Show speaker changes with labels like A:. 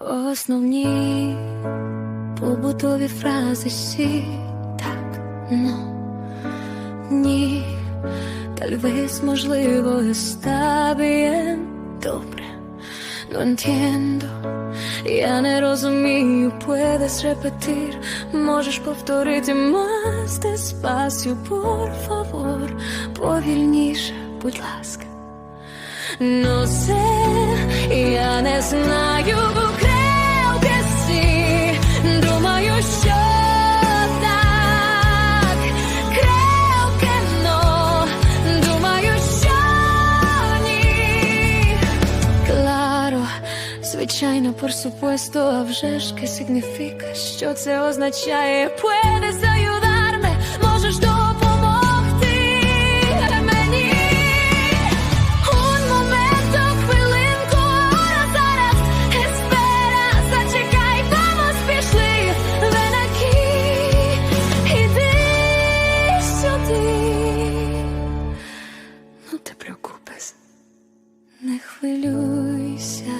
A: Основні побутові фрази сі так, ну, ні, tal можливо está bien, добре, no entiendo, я не розумію, puedes repetir, можеш повторити más despacio, por favor, повільніше, будь ласка. No sé, я звичайно, por supuesto, а вже ж que significa, що це означає, puedes ayudarme, можеш допомогти мені. Un momento, хвилинку, ahora, зараз, espera, зачекай, vamos, пішли, ven aquí, іди сюди. No te preocupes, не хвилюйся.